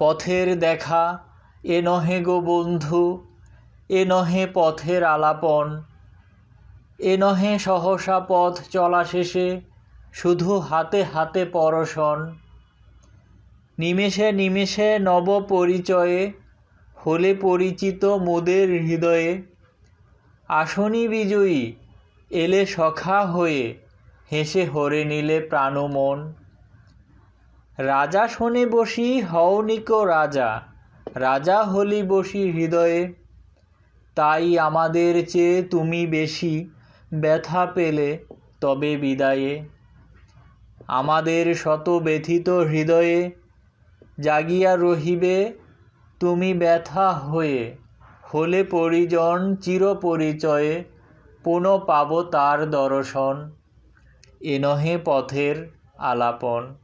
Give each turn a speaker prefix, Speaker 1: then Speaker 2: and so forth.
Speaker 1: পথের দেখা, এ নহে গো বন্ধু, এ নহে পথের আলাপন, এ নহে সহসা পথ চলা শেষে, শুধু হাতে হাতে পরশন। নিমেষে নিমেষে নব পরিচয়ে, হলে পরিচিত মোদের হৃদয়ে। আসনি বিজয়ী, এলে সখা হয়ে, হেসে হরে নিলে প্রাণমন। রাজা শোনে বসি হওনিক রাজা। রাজা হলি বসি হৃদয়ে। তাই আমাদের চেয়ে তুমি বেশি ব্যথা পেলে তবে বিদায়ে। আমাদের শত ব্যথিত হৃদয়ে জাগিয়া রহিবে তুমি ব্যথা হয়ে। হলে পরিজন চিরপরিচয়ে পুনঃ পাব তার দর্শন। এনহে পথের আলাপন।